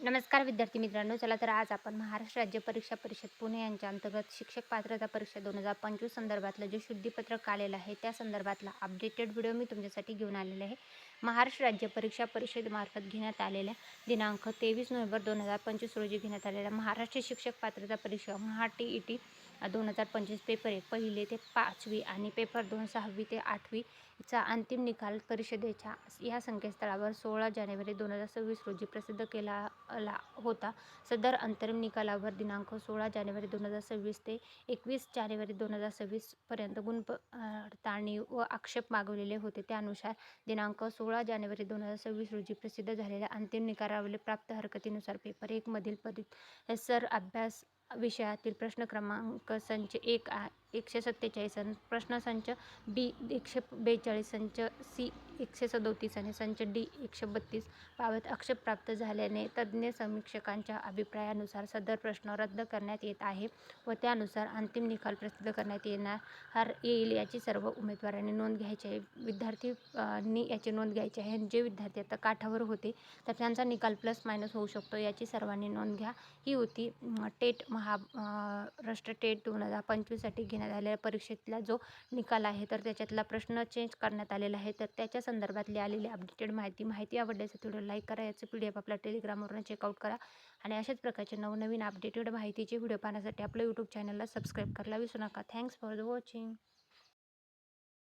नमस्कार विद्यार्थी मित्रांनो चला तर आज आपण महाराष्ट्र राज्य परीक्षा परिषद पुणे यांच्या अंतर्गत शिक्षक पात्रता परीक्षा दोन हजार पंचवीस संदर्भातलं जे शुद्धीपत्रक आलेलं आहे त्या संदर्भातला अपडेटेड व्हिडिओ मी तुमच्यासाठी घेऊन आलेले आहे. महाराष्ट्र राज्य परीक्षा परिषदेमार्फत घेण्यात आलेल्या दिनांक तेवीस नोव्हेंबर दोन हजार पंचवीस रोजी घेण्यात आलेल्या महाराष्ट्र शिक्षक पात्रता परीक्षा महा टी ई टी दोन हजार पंचवीस पेपर एक पहिले ते पाचवी आणि पेपर दोन सहावी ते आठवी चा अंतिम निकाल परिषदेच्या या संकेतस्थळावर सोळा जानेवारी दोन हजार सव्वीस रोजी प्रसिद्ध केला ला होता. सदर अंतरिम निकालावर दिनांक सोळा जानेवारी दोन हजार सव्वीस ते एकवीस जानेवारी दोन हजार सव्वीसपर्यंत गुण पडताळणी व आक्षेप मागवलेले होते. त्यानुसार दिनांक सोळा जानेवारी दोन हजार सव्वीस रोजी प्रसिद्ध झालेल्या अंतिम निकालावरील प्राप्त हरकतीनुसार पेपर एकमधील परिसर अभ्यास विषयातील प्रश्न क्रमांक संच एक आ एकशे सत्तेचाळीस आणि प्रश्नसंच बी एकशे बेचाळीस संच सी एकशे सदोतीस आणि संच डी एकशे बत्तीस बाबत आक्षेप प्राप्त झाल्याने तज्ज्ञ समीक्षकांच्या अभिप्रायानुसार सदर प्रश्न रद्द करण्यात येत आहे व त्यानुसार अंतिम निकाल प्रसिद्ध करण्यात येणार येईल याची सर्व उमेदवारांनी नोंद घ्यायची आहे. विद्यार्थ्यांनी याची नोंद घ्यायची आहे. जे विद्यार्थी आता काठावर होते तर त्यांचा निकाल प्लस मायनस होऊ शकतो याची सर्वांनी नोंद घ्या. ही होती टेट महा राष्ट्र टेट दोन हजार पंचवीससाठी घेण्यात आलेल्या परीक्षेतला जो निकाल आहे तर त्याच्यातला प्रश्न चेंज करण्यात आलेला आहे. तर त्याच्या संदर्भातली आलेली अपडेटेड माहिती माहिती आवडल्यास व्हिडिओ लाईक करा. याचं पी डी एफ आपल्या टेलिग्रामवरून चेकआउट करा. आणि अशाच प्रकारचे नवनवीन अपडेटेड माहितीचे व्हिडिओ पाहण्यासाठी आपल्या यूट्यूब चॅनलला सबस्क्राईब करायला विसरू नका. Thanks for the watching